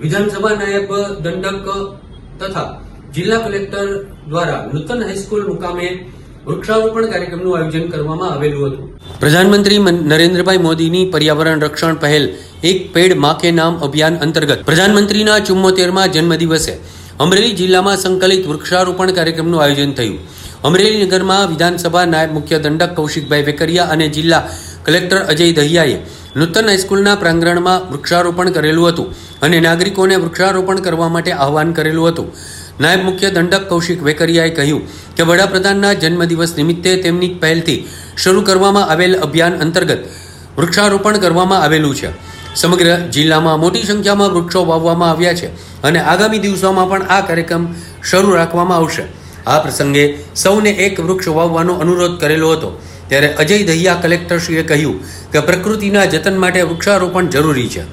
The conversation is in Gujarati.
વિધાનસભા નાયબ દંડક તથા જિલ્લા કલેક્ટર દ્વારા નૂતન હાઈસ્કૂલ મુકામે વૃક્ષારોપણ કાર્યક્રમનું આયોજન કરવામાં આવેલું હતું. પ્રધાનમંત્રી નરેન્દ્રભાઈ મોદીની પર્યાવરણ રક્ષણ પહેલ, એક પેડમાં કે નામ અભિયાન અંતર્ગત પ્રધાનમંત્રીના ચુમ્મોતેરમાં જન્મદિવસે અમરેલી જિલ્લામાં સંકલિત વૃક્ષારોપણ કાર્યક્રમનું આયોજન થયું. અમરેલી નગરમાં વિધાનસભા નાયબ મુખ્ય દંડક કૌશિકભાઈ વેકરિયા અને જિલ્લા કલેક્ટર અજય દહિયાએ નૂતન હાઈસ્કૂલના પ્રાંગણમાં વૃક્ષારોપણ કરેલું હતું અને નાગરિકોને વૃક્ષારોપણ કરવા માટે આહવાન કરેલું હતું. નાયબ મુખ્ય દંડક કૌશિક વેકરિયાએ કહ્યું કે વડાપ્રધાનના જન્મદિવસ નિમિત્તે તેમની પહેલથી શરૂ કરવામાં આવેલ અભિયાન અંતર્ગત વૃક્ષારોપણ કરવામાં આવેલું છે. સમગ્ર જિલ્લામાં મોટી સંખ્યામાં વૃક્ષો વાવવામાં આવ્યા છે અને આગામી દિવસોમાં પણ આ કાર્યક્રમ શરૂ રાખવામાં આવશે. આ પ્રસંગે સૌને એક વૃક્ષ વાવવાનો અનુરોધ કરેલો હતો. ત્યારે અજય દહિયા કલેક્ટરશ્રીએ કહ્યું કે પ્રકૃતિના જતન માટે વૃક્ષારોપણ જરૂરી છે.